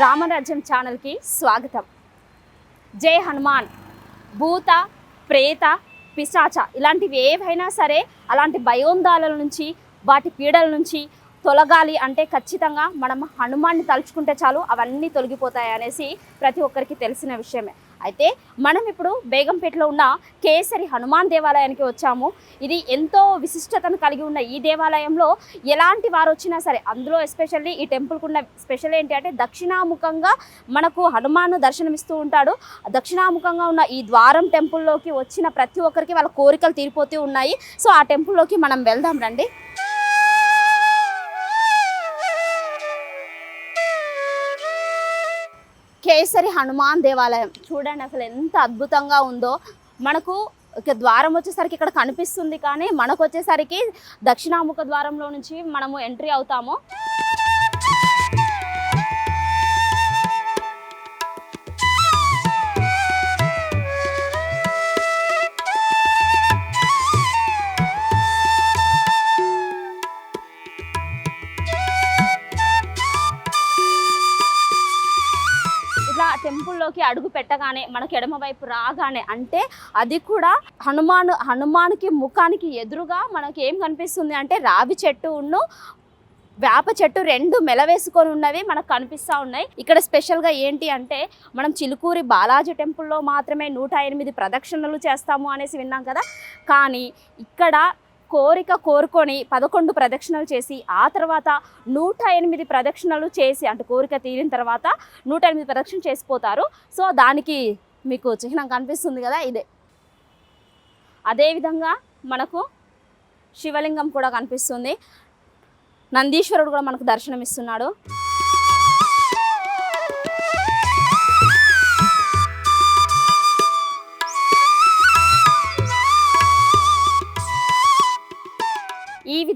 రామరాజ్యం ఛానల్కి స్వాగతం. జై హనుమాన్. భూత ప్రేత పిశాచ ఇలాంటివి ఏవైనా సరే అలాంటి భయోందాల నుంచి వాటి పీడల నుంచి తొలగాలి అంటే ఖచ్చితంగా మనం హనుమాన్ని తలుచుకుంటే చాలు అవన్నీ తొలగిపోతాయి అనేసి ప్రతి ఒక్కరికి తెలిసిన విషయమే. అయితే మనం ఇప్పుడు బేగంపేటలో ఉన్న కేసరి హనుమాన్ దేవాలయానికి వచ్చాము. ఇది ఎంతో విశిష్టతను కలిగి ఉన్న ఈ దేవాలయంలో ఎలాంటి వారు వచ్చినా సరే అందులో ఎస్పెషల్లీ ఈ టెంపుల్కి ఉన్న స్పెషల్ ఏంటి అంటే దక్షిణాముఖంగా మనకు హనుమాన్ దర్శనమిస్తూ ఉంటాడు. దక్షిణాముఖంగా ఉన్న ఈ ద్వారం టెంపుల్లోకి వచ్చిన ప్రతి ఒక్కరికి వాళ్ళ కోరికలు తీరిపోతూ ఉన్నాయి. సో ఆ టెంపుల్లోకి మనం వెళ్దాం రండి. కేసరి హనుమాన్ దేవాలయం. చూడండి అసలు ఎంత అద్భుతంగా ఉందో. మనకు ఇక ద్వారం వచ్చేసరికి ఇక్కడ కనిపిస్తుంది కానీ మనకు వచ్చేసరికి దక్షిణాముఖ ద్వారంలో నుంచి మనము ఎంట్రీ అవుతాము. గుడిలోకి అడుగు పెట్టగానే మనకి ఎడమ వైపు రాగానే అంటే అది కూడా హనుమాన్ హనుమాన్కి ముఖానికి ఎదురుగా మనకి ఏం కనిపిస్తుంది అంటే రావి చెట్టు ఉన్ను వేప చెట్టు రెండు మెలవేసుకొని ఉన్నవి మనకు కనిపిస్తూ ఉన్నాయి. ఇక్కడ స్పెషల్గా ఏంటి అంటే మనం చిలుకూరి బాలాజీ టెంపుల్లో మాత్రమే నూట ఎనిమిది ప్రదక్షిణలు చేస్తాము అనేసి విన్నాం కదా. కానీ ఇక్కడ కోరిక కోరుకొని పదకొండు ప్రదక్షిణలు చేసి ఆ తర్వాత నూట ఎనిమిది ప్రదక్షిణలు చేసి అంటే కోరిక తీరిన తర్వాత నూట ఎనిమిది ప్రదక్షిణ చేసిపోతారు. సో దానికి మీకు చిహ్నం కనిపిస్తుంది కదా ఇదే. అదేవిధంగా మనకు శివలింగం కూడా కనిపిస్తుంది. నందీశ్వరుడు కూడా మనకు దర్శనం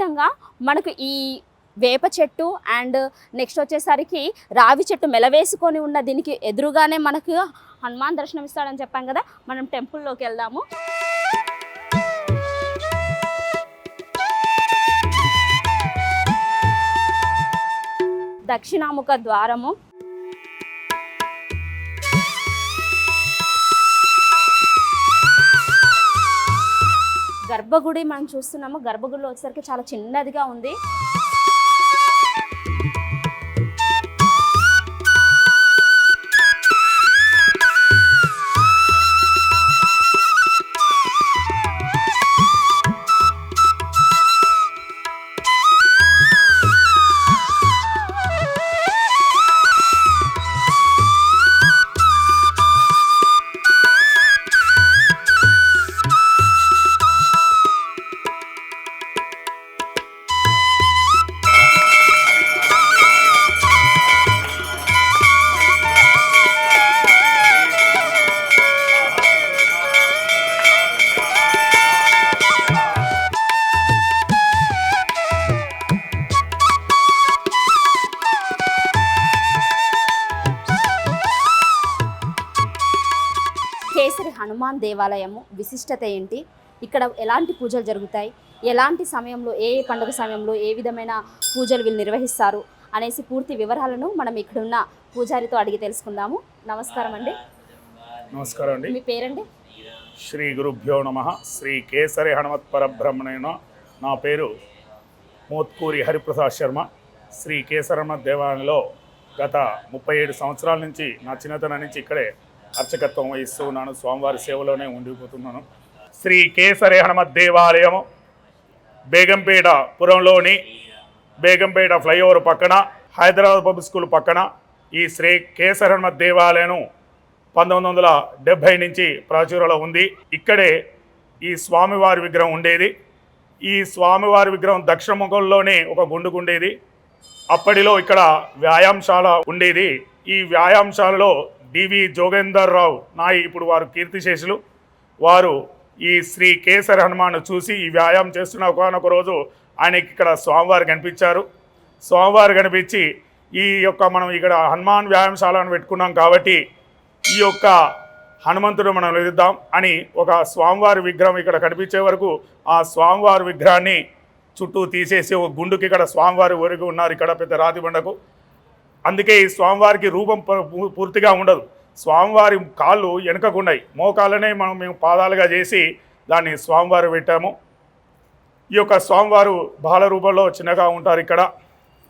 విధంగా మనకు ఈ వేప చెట్టు అండ్ నెక్స్ట్ వచ్చేసరికి రావి చెట్టు మెలవేసుకొని ఉన్న దీనికి ఎదురుగానే మనకు హనుమాన్ దర్శనం ఇస్తాడని చెప్పాం కదా మనం టెంపుల్లోకి వెళ్దాము. దక్షిణాముఖ ద్వారము. గర్భగుడి మనం చూస్తున్నాము. గర్భగుడిలో వచ్చేసరికి చాలా చిన్నదిగా ఉంది. దేవాలయము విశిష్టత ఏంటి? ఇక్కడ ఎలాంటి పూజలు జరుగుతాయి? ఎలాంటి సమయంలో ఏ ఏ పండుగ సమయంలో ఏ విధమైన పూజలు వీళ్ళు నిర్వహిస్తారు? అనేసి పూర్తి వివరాలను మనం ఇక్కడున్న పూజారితో అడిగి తెలుసుకుందాము. నమస్కారం అండి. నమస్కారం అండి. మీ పేరండి? శ్రీ గురుభ్యో నమ. శ్రీ కేసరి హనుమత్ పరబ్రహ్మణేన నా పేరు మోత్కూరి హరిప్రసాద్ శర్మ. శ్రీ కేసరమ్మ దేవాలయంలో గత ముప్పై ఏడు సంవత్సరాల నుంచి నా చిన్నతనం నుంచి ఇక్కడే అర్చకత్వం వహిస్తూ ఉన్నాను స్వామివారి సేవలోనే ఉండిపోతున్నాను. శ్రీ కేసరి హనుమత్ దేవాలయం బేగంపేట పురంలోని బేగంపేట ఫ్లైఓవర్ పక్కన హైదరాబాద్ పబ్లిక్ స్కూల్ పక్కన ఈ శ్రీ కేసరి హనుమత్ దేవాలయం పంతొమ్మిది వందల డెబ్భై నుంచి ప్రాచుర్యంలో ఉంది. ఇక్కడే ఈ స్వామివారి విగ్రహం ఉండేది. ఈ స్వామివారి విగ్రహం దక్షిణ ముఖంలోనే ఒక గుండుకు ఉండేది. అప్పటిలో ఇక్కడ వ్యాయామశాల ఉండేది. ఈ వ్యాయామశాలలో డివి జోగేందర్ రావు నాయి ఇప్పుడు వారు కీర్తిశేషులు. వారు ఈ శ్రీ కేసరి హనుమాన్ చూసి ఈ వ్యాయామం చేస్తున్న ఒకనొక రోజు ఆయనకి ఇక్కడ స్వామివారు కనిపించారు. స్వామివారు కనిపించి ఈ యొక్క మనం ఇక్కడ హనుమాన్ వ్యాయామశాలను పెట్టుకున్నాం కాబట్టి ఈ యొక్క హనుమంతుడు మనం ఎదుద్దాం అని ఒక స్వామివారి విగ్రహం ఇక్కడ కనిపించే వరకు ఆ స్వామివారి విగ్రహాన్ని చుట్టూ తీసేసి ఒక గుండుకి ఇక్కడ స్వామివారి ఊరికి ఉన్నారు ఇక్కడ పెద్ద రాతిబండకు అందుకే ఈ స్వామివారికి రూపం పూ- పూర్తిగా ఉండదు. స్వామివారి కాళ్ళు వెనకకున్నాయి మోకాళ్ళనే మనం మేము పాదాలుగా చేసి దాన్ని స్వామివారు పెట్టాము. ఈ యొక్క స్వామివారు బాల రూపంలో చిన్నగా ఉంటారు ఇక్కడ.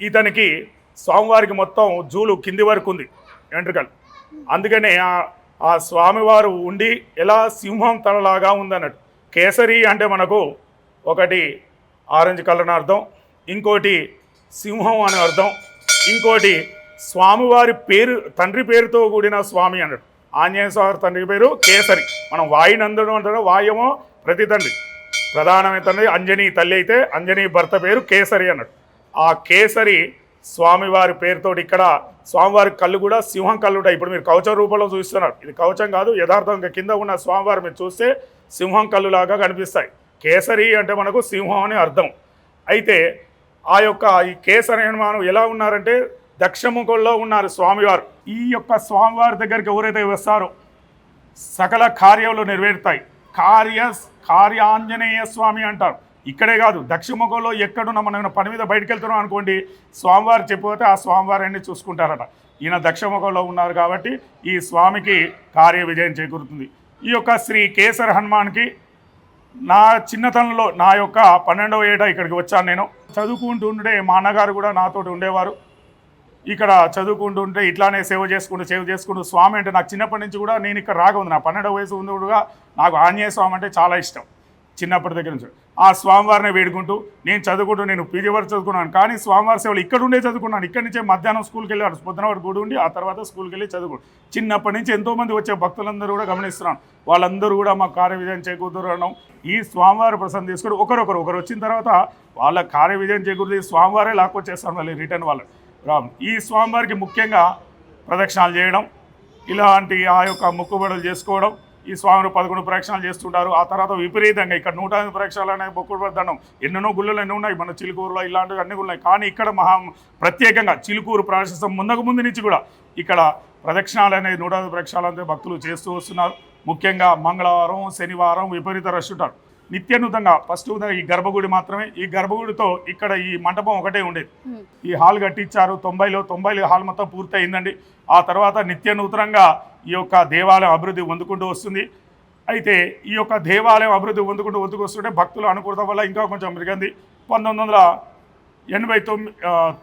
ఇతనికి స్వామివారికి మొత్తం జూలు కింది వరకు ఉంది వెంట్రుకలు. అందుకనే ఆ- ఆ స్వామివారు ఉండి ఎలా సింహం తలలాగా ఉందన్నట్టు. కేసరి అంటే మనకు ఒకటి ఆరెంజ్ కలర్ అని అర్థం. ఇంకోటి సింహం అని అర్థం. ఇంకోటి స్వామివారి పేరు తండ్రి పేరుతో కూడిన స్వామి అన్నాడు. ఆంజనేయ స్వామి తండ్రి పేరు కేసరి. మనం వాయునందుడు అంటారు వాయమో ప్రతి తండ్రి. ప్రధానమైన తండ్రి అంజనీ తల్లి అయితే అంజనీ భర్త పేరు కేసరి అన్నాడు. ఆ కేసరి స్వామివారి పేరుతోటి ఇక్కడ స్వామివారి కళ్ళు కూడా సింహం కళ్ళు ఉంటాయి. ఇప్పుడు మీరు కవచం రూపంలో చూస్తున్నారు. ఇది కవచం కాదు యథార్థంగా కింద ఉన్న స్వామివారి మీరు చూస్తే సింహం కళ్ళులాగా కనిపిస్తాయి. కేసరి అంటే మనకు సింహం అని అర్థం. అయితే ఆ యొక్క ఈ కేసరి హనుమాను ఎలా ఉన్నారంటే దక్షముఖంలో ఉన్నారు స్వామివారు. ఈ యొక్క స్వామివారి దగ్గరికి ఎవరైతే వస్తారో సకల కార్యాలు నెరవేరుతాయి. కార్య కార్యాంజనేయ స్వామి అంటారు. ఇక్కడే కాదు దక్షిణముఖంలో ఎక్కడున్నా మనం పని మీద బయటకు వెళ్తున్నాం అనుకోండి స్వామివారు చెప్పిపోతే ఆ స్వామివారిని చూసుకుంటారట. ఈయన దక్షిణముఖంలో ఉన్నారు కాబట్టి ఈ స్వామికి కార్య విజయం చేకూరుతుంది. ఈ యొక్క శ్రీ కేసర్ హనుమాన్కి నా చిన్నతనంలో నా యొక్క పన్నెండవ ఏట ఇక్కడికి వచ్చాను నేను. చదువుకుంటూ ఉండే మా అన్నగారు కూడా నాతోటి ఉండేవారు. ఇక్కడ చదువుకుంటూ ఉంటే ఇట్లానే సేవ చేసుకుంటూ సేవ చేసుకుంటూ స్వామి అంటే నాకు చిన్నప్పటి నుంచి కూడా నేను ఇక్కడ రాకముందు నా పన్నెండవ వయసు ఉంది కూడా నాకు ఆంజనేయ స్వామి అంటే చాలా ఇష్టం. చిన్నప్పటి దగ్గర నుంచి. ఆ స్వామివారిని వేడుకుంటూ నేను చదువుకుంటూ నేను పీజీ వరకు చదువుకున్నాను. కానీ స్వామివారి సేవలు ఇక్కడ ఉండే చదువుకున్నాను. ఇక్కడి నుంచే మధ్యాహ్నం స్కూల్కి వెళ్ళాను పొద్దున వరకు గుడి ఉండి ఆ తర్వాత స్కూల్కి వెళ్ళి చదువుకు చిన్నప్పటి నుంచి ఎంతోమంది వచ్చే భక్తులందరూ కూడా గమనిస్తున్నాను. వాళ్ళందరూ కూడా మా కార్య విజయం చేకూరడం ఈ స్వామివారి ప్రసన్న తీసుకొని ఒకరొకరు ఒకరు వచ్చిన తర్వాత వాళ్ళ కార్య విజయం చేకూరుతుంది స్వామివారే లాక్కొచ్చేస్తాను మళ్ళీ రిటర్న్ వాళ్ళు. రామ్ ఈ స్వామివారికి ముఖ్యంగా ప్రదక్షిణాలు చేయడం ఇలాంటి ఆ యొక్క మొక్కుబడులు చేసుకోవడం ఈ స్వామిని పదకొండు ప్రదక్షిణాలు చేస్తుంటారు. ఆ తర్వాత విపరీతంగా ఇక్కడ నూట ఎనిమిది ప్రదక్షిణాలు అనే మొక్కుబడి దండం. ఎన్నెన్నో గుళ్ళు ఎన్నో ఉన్నాయి. మన చిలుకూరులో ఇలాంటివి అన్ని ఉన్నాయి. కానీ ఇక్కడ మహా ప్రత్యేకంగా చిలుకూరు ప్రాశస్తం ముందుకు ముందు నుంచి కూడా ఇక్కడ ప్రదక్షిణాలు అనేది నూట ఎనిమిది ప్రదక్షిణాలు భక్తులు చేస్తూ వస్తున్నారు. ముఖ్యంగా మంగళవారం శనివారం విపరీత రష్ ఉంటారు. నిత్యనూతంగా ఫస్ట్ ఈ గర్భగుడి మాత్రమే. ఈ గర్భగుడితో ఇక్కడ ఈ మంటపం ఒకటే ఉండేది. ఈ హాల్ కట్టించారు. తొంభైలో తొంభైలో హాల్ మొత్తం పూర్తయిందండి. ఆ తర్వాత నిత్య నూతనంగా ఈ యొక్క దేవాలయం అభివృద్ధి పొందుకుంటూ వస్తుంది. అయితే ఈ యొక్క దేవాలయం అభివృద్ధి పొందుకుంటూ పొందుకు వస్తుంటే భక్తుల అనుకూలత వల్ల ఇంకా కొంచెం మెరుగంది పంతొమ్మిది వందల ఎనభై తొమ్మిది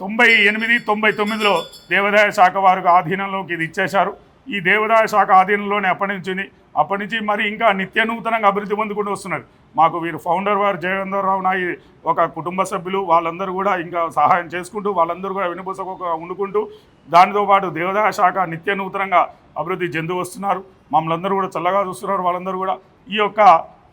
తొంభై ఎనిమిది తొంభై తొమ్మిదిలో దేవాదాయ శాఖ వారికి ఆధీనంలోకి ఇది ఇచ్చేశారు. ఈ దేవాదాయ శాఖ ఆధీనంలోనే అప్పటి నుంచి అప్పటి నుంచి మరి ఇంకా నిత్య నూతనంగా అభివృద్ధి పొందుకుంటూ వస్తున్నారు. మాకు వీరు ఫౌండర్ వారు జయేంద్రరావు నాయి ఒక కుటుంబ సభ్యులు వాళ్ళందరూ కూడా ఇంకా సహాయం చేసుకుంటూ వాళ్ళందరూ కూడా వినుపుసక ఉండుకుంటూ దానితో పాటు దేవాదాయ శాఖ నిత్య నూతనంగా అభివృద్ధి చెందు వస్తున్నారు. మమ్మల్ని అందరూ కూడా చల్లగా చూస్తున్నారు వాళ్ళందరూ కూడా. ఈ యొక్క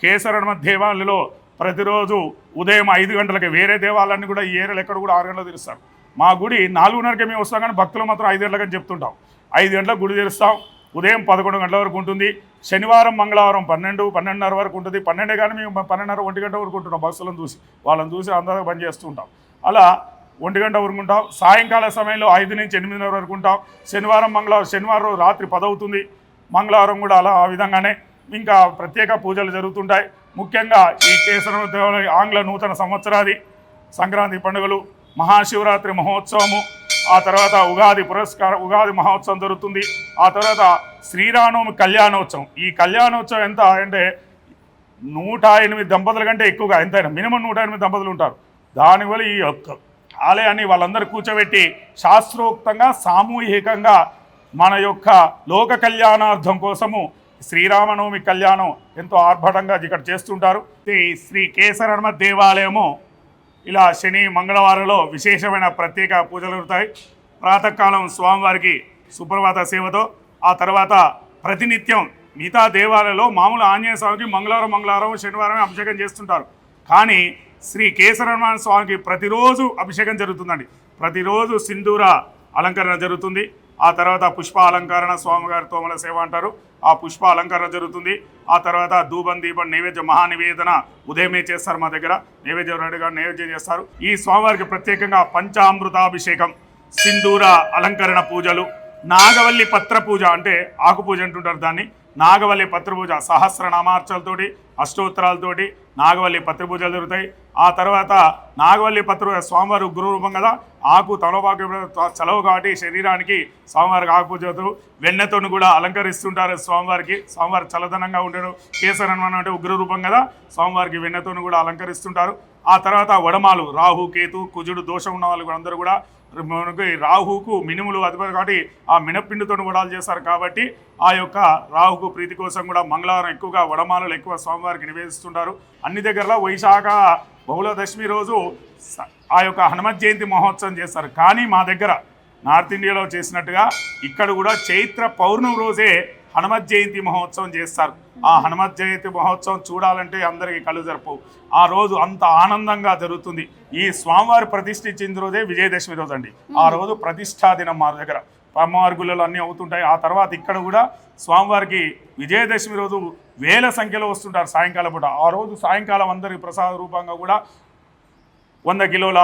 కేసరణ దేవాలయంలో ప్రతిరోజు ఉదయం ఐదు గంటలకి వేరే దేవాలయాన్ని కూడా ఈ ఏరియాలో ఎక్కడ కూడా ఆరు గంటలకు తెలుస్తారు మా గుడి నాలుగున్నరకే మేము వస్తాం కానీ భక్తులు మాత్రం ఐదు గంటలకని చెప్తుంటాం. ఐదు గంటలకు గుడి తెరుస్తాం. ఉదయం పదకొండు గంటల వరకు ఉంటుంది. శనివారం మంగళవారం పన్నెండు పన్నెండున్నర వరకు ఉంటుంది. పన్నెండే కానీ మేము పన్నెండున్నర ఒంటి గంట వరకు ఉంటున్నాం బస్సులను చూసి. వాళ్ళని చూసి అందరూ పనిచేస్తుంటాం చేస్తుంటాం అలా ఒంటి గంట వరకు ఉంటాం సాయంకాల సమయంలో ఐదు నుంచి ఎనిమిదిన్నర వరకు ఉంటాం. శనివారం మంగళవారం శనివారం రాత్రి పదవుతుంది. మంగళవారం కూడా అలా ఆ విధంగానే ఇంకా ప్రత్యేక పూజలు జరుగుతుంటాయి. ముఖ్యంగా ఈ కేసర ఆంగ్ల నూతన సంవత్సరాది సంక్రాంతి పండుగలు మహాశివరాత్రి మహోత్సవము ఆ తర్వాత ఉగాది పురస్కారం ఉగాది మహోత్సవం జరుగుతుంది. ఆ తర్వాత శ్రీరామనవమి కళ్యాణోత్సవం. ఈ కళ్యాణోత్సవం ఎంత అంటే నూట ఎనిమిది దంపతుల కంటే ఎక్కువగా ఎంతైనా మినిమం నూట ఎనిమిది దంపతులు ఉంటారు. దానివల్ల ఈ యొక్క ఆలయాన్ని వాళ్ళందరూ కూర్చోబెట్టి శాస్త్రోక్తంగా సామూహికంగా మన యొక్క లోక కళ్యాణార్థం కోసము శ్రీరామనవమి కళ్యాణం ఎంతో ఆర్భటంగా ఇక్కడ చేస్తుంటారు. శ్రీ కేసరమ దేవాలయము ఇలా శని మంగళవారంలో విశేషమైన ప్రత్యేక పూజలు జరుగుతాయి. ప్రాతకాలం స్వామివారికి సుప్రభాత సేవతో ఆ తర్వాత ప్రతినిత్యం మిగతా దేవాలయంలో మామూలు ఆంజనేయ స్వామికి మంగళవారం మంగళవారం శనివారం అభిషేకం చేస్తుంటారు. కానీ శ్రీ కేసరహనుమాన్ స్వామికి ప్రతిరోజు అభిషేకం జరుగుతుందండి. ప్రతిరోజు సింధూర అలంకరణ జరుగుతుంది. ఆ తర్వాత పుష్ప అలంకరణ స్వామివారి తోమల సేవ అంటారు. ఆ పుష్ప అలంకరణ జరుగుతుంది. ఆ తర్వాత ధూపం దీపం నైవేద్యం మహానివేదన ఉదయమే చేస్తారు మా దగ్గర. నైవేద్యం రెడీగా నైవేద్యం చేస్తారు. ఈ స్వామివారికి ప్రత్యేకంగా పంచామృతాభిషేకం సింధూర అలంకరణ పూజలు నాగవల్లి పత్ర పూజ అంటే ఆకు పూజ అంటుంటారు దాన్ని. నాగవల్లి పత్ర పూజ సహస్రనామార్చలతోటి అష్టోత్తరాలతోటి నాగవల్లి పత్ర పూజలు జరుగుతాయి. ఆ తర్వాత నాగవల్లి పత్ర స్వామివారి ఉగ్ర రూపం కదా? ఆకు తలపాకు చలవు కాబట్టి శరీరానికి స్వామివారికి ఆకు పూజతో వెన్నెతోను కూడా అలంకరిస్తుంటారు స్వామివారికి. స్వామివారి చల్లదనంగా ఉండడం కేసరి అంటే ఉగ్రరూపం కదా. స్వామివారికి వెన్నెతోను కూడా అలంకరిస్తుంటారు. ఆ తర్వాత వడమాలు రాహు కేతు కుజుడు దోషం ఉన్న వాళ్ళు కూడా అందరూ కూడా మనకి రాహుకు మినుములు అధిపతి కాబట్టి ఆ మినపిండితో వడాలు చేస్తారు కాబట్టి ఆ యొక్క రాహుకు ప్రీతి కోసం కూడా మంగళవారం ఎక్కువగా వడమాలలు ఎక్కువ స్వామివారికి నివేదిస్తుంటారు. అన్ని దగ్గరలో వైశాఖ బహుళ దశమి రోజు స- ఆ యొక్క హనుమత్ జయంతి మహోత్సవం చేస్తారు. కానీ మా దగ్గర నార్త్ ఇండియాలో చేసినట్టుగా ఇక్కడ కూడా చైత్ర పౌర్ణమి రోజే హనుమత్ జయంతి మహోత్సవం చేస్తారు. ఆ హనుమత్ జయంతి మహోత్సవం చూడాలంటే అందరికీ కళ్ళు జరపవు ఆ రోజు అంత ఆనందంగా జరుగుతుంది. ఈ స్వామివారి ప్రతిష్ఠించిన రోజే విజయదశమి రోజు అండి. ఆ రోజు ప్రతిష్టా దినం మా దగ్గర. అమ్మవారి గుళ్ళలు అన్నీ అవుతుంటాయి. ఆ తర్వాత ఇక్కడ కూడా స్వామివారికి విజయదశమి రోజు వేల సంఖ్యలో వస్తుంటారు సాయంకాలం పూట. ఆ రోజు సాయంకాలం అందరికి ప్రసాద రూపంగా కూడా వంద కిలోల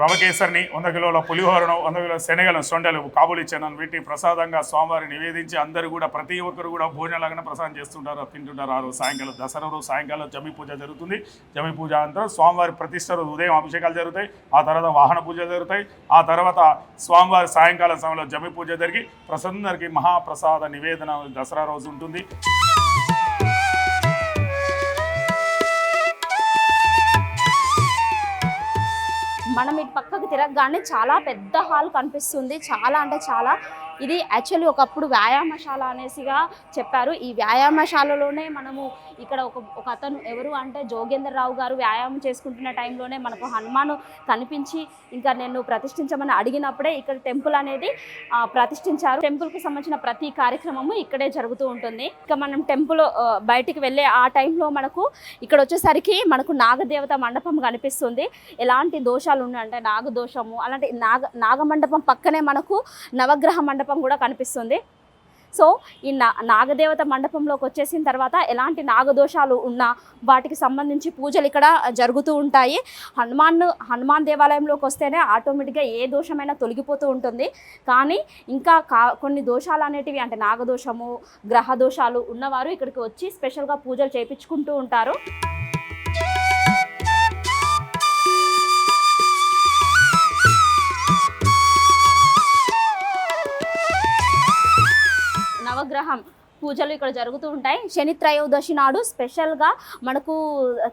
రవ కేసరిని వంద కిలోల పులిహోరను వంద కిలోల శనగలను సొండలు కాబులి చెన్నను వీటిని ప్రసాదంగా స్వామివారి నివేదించి అందరూ కూడా ప్రతి ఒక్కరు కూడా భోజనలాగానే ప్రసాదం చేస్తుంటారు తింటుంటారు. ఆ రోజు సాయంకాలం దసరా రోజు సాయంకాలం జమి పూజ జరుగుతుంది. జమి పూజ అనంతరం స్వామివారి ప్రతిష్ట రోజు ఉదయం అభిషేకాలు జరుగుతాయి. ఆ తర్వాత వాహన పూజ జరుగుతాయి. ఆ తర్వాత స్వామివారి సాయంకాలం సమయంలో జమి పూజ జరిగి ప్రసందరికి మహాప్రసాద నివేదన దసరా రోజు ఉంటుంది. మనం ఇటు పక్కకు తిరగగానే చాలా పెద్ద హాల్ కనిపిస్తుంది. చాలా అంటే చాలా ఇది యాక్చువల్లీ ఒకప్పుడు వ్యాయామశాల అనేసిగా చెప్పారు. ఈ వ్యాయామశాలలోనే మనము ఇక్కడ ఒక ఒక అతను ఎవరు అంటే జోగేంద్రరావు గారు వ్యాయామం చేసుకుంటున్న టైంలోనే మనకు హనుమాను కనిపించి ఇంకా నేను ప్రతిష్ఠించమని అడిగినప్పుడే ఇక్కడ టెంపుల్ అనేది ప్రతిష్ఠించారు. టెంపుల్కి సంబంధించిన ప్రతి కార్యక్రమము ఇక్కడే జరుగుతూ ఉంటుంది. ఇంకా మనం టెంపుల్ బయటికి వెళ్ళే ఆ టైంలో మనకు ఇక్కడ వచ్చేసరికి మనకు నాగదేవత మండపం కనిపిస్తుంది. ఎలాంటి దోషాలు ఉన్నాయి అంటే నాగదోషము అలాంటి నాగ నాగమండపం పక్కనే మనకు నవగ్రహ మండపం కూడా కనిపిస్తుంది. సో ఈ నా నాగదేవత మండపంలోకి వచ్చేసిన తర్వాత ఎలాంటి నాగదోషాలు ఉన్నా వాటికి సంబంధించి పూజలు ఇక్కడ జరుగుతూ ఉంటాయి. హనుమాన్ హనుమాన్ దేవాలయంలోకి వస్తేనే ఆటోమేటిక్గా ఏ దోషమైనా తొలగిపోతూ ఉంటుంది. కానీ ఇంకా కా కొన్ని దోషాలు అనేటివి అంటే నాగదోషము గ్రహ దోషాలు ఉన్నవారు ఇక్కడికి వచ్చి స్పెషల్గా పూజలు చేయించుకుంటూ ఉంటారు. నవగ్రహం పూజలు ఇక్కడ జరుగుతూ ఉంటాయి. శని త్రయోదశి నాడు స్పెషల్గా మనకు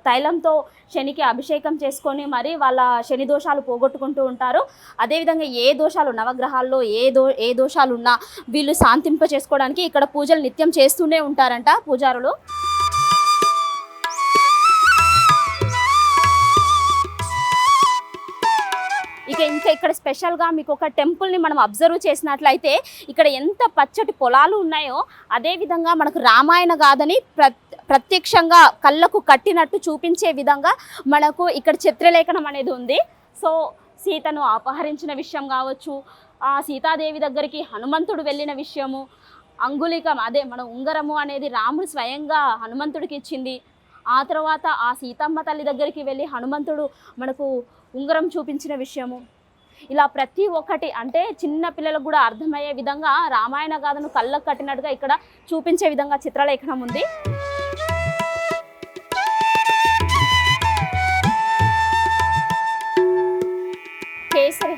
తైలంతో శనికి అభిషేకం చేసుకొని మరి వాళ్ళ శని దోషాలు పోగొట్టుకుంటూ ఉంటారు. అదేవిధంగా ఏ దోషాలు నవగ్రహాల్లో ఏ దో ఏ దోషాలు ఉన్నా వీళ్ళు శాంతింప చేసుకోవడానికి ఇక్కడ పూజలు నిత్యం చేస్తూనే ఉంటారంట పూజారులు. ఇక ఇంకా ఇక్కడ స్పెషల్గా మీకు ఒక టెంపుల్ని మనం అబ్జర్వ్ చేసినట్లయితే ఇక్కడ ఎంత పచ్చటి పొలాలు ఉన్నాయో అదేవిధంగా మనకు రామాయణ గాథని ప్ర ప్రత్యక్షంగా కళ్ళకు కట్టినట్టు చూపించే విధంగా మనకు ఇక్కడ చిత్రలేఖనం అనేది ఉంది. సో సీతను అపహరించిన విషయం కావచ్చు ఆ సీతాదేవి దగ్గరికి హనుమంతుడు వెళ్ళిన విషయము అంగుళికం అదే మన ఉంగరము అనేది రాముడు స్వయంగా హనుమంతుడికి ఇచ్చింది. ఆ తర్వాత ఆ సీతమ్మ తల్లి దగ్గరికి వెళ్ళి హనుమంతుడు మనకు ఉంగరం చూపించిన విషయము. ఇలా ప్రతి ఒక్కటి అంటే చిన్న పిల్లలకు కూడా అర్థమయ్యే విధంగా రామాయణ గాథను కళ్ళకు కట్టినట్టుగా ఇక్కడ చూపించే విధంగా చిత్రలేఖనం ఉంది.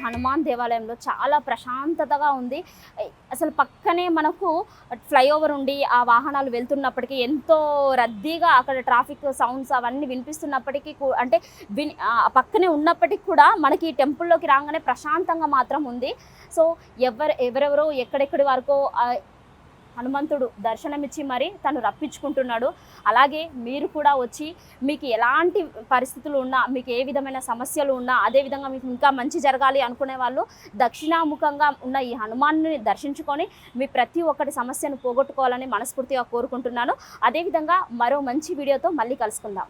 హనుమాన్ దేవాలయంలో చాలా ప్రశాంతతగా ఉంది. అసలు పక్కనే మనకు ఫ్లైఓవర్ ఉండి ఆ వాహనాలు వెళ్తున్నప్పటికీ ఎంతో రద్దీగా అక్కడ ట్రాఫిక్ సౌండ్స్ అవన్నీ వినిపిస్తున్నప్పటికీ అంటే విని పక్కనే ఉన్నప్పటికీ కూడా మనకి ఈ టెంపుల్లోకి రాగానే ప్రశాంతంగా మాత్రం ఉంది. సో ఎవరు ఎవరెవరో ఎక్కడెక్కడి వరకు హనుమంతుడు దర్శనమిచ్చి మరి తను రప్పించుకుంటున్నాడు. అలాగే మీరు కూడా వచ్చి మీకు ఎలాంటి పరిస్థితులు ఉన్నా మీకు ఏ విధమైన సమస్యలు ఉన్నా అదేవిధంగా మీకు ఇంకా మంచి జరగాలి అనుకునే వాళ్ళు దక్షిణాముఖంగా ఉన్న ఈ హనుమాన్ని దర్శించుకొని మీ ప్రతి ఒక్కటి సమస్యను పోగొట్టుకోవాలని మనస్ఫూర్తిగా కోరుకుంటున్నాను. అదేవిధంగా మరో మంచి వీడియోతో మళ్ళీ కలుసుకుందాం.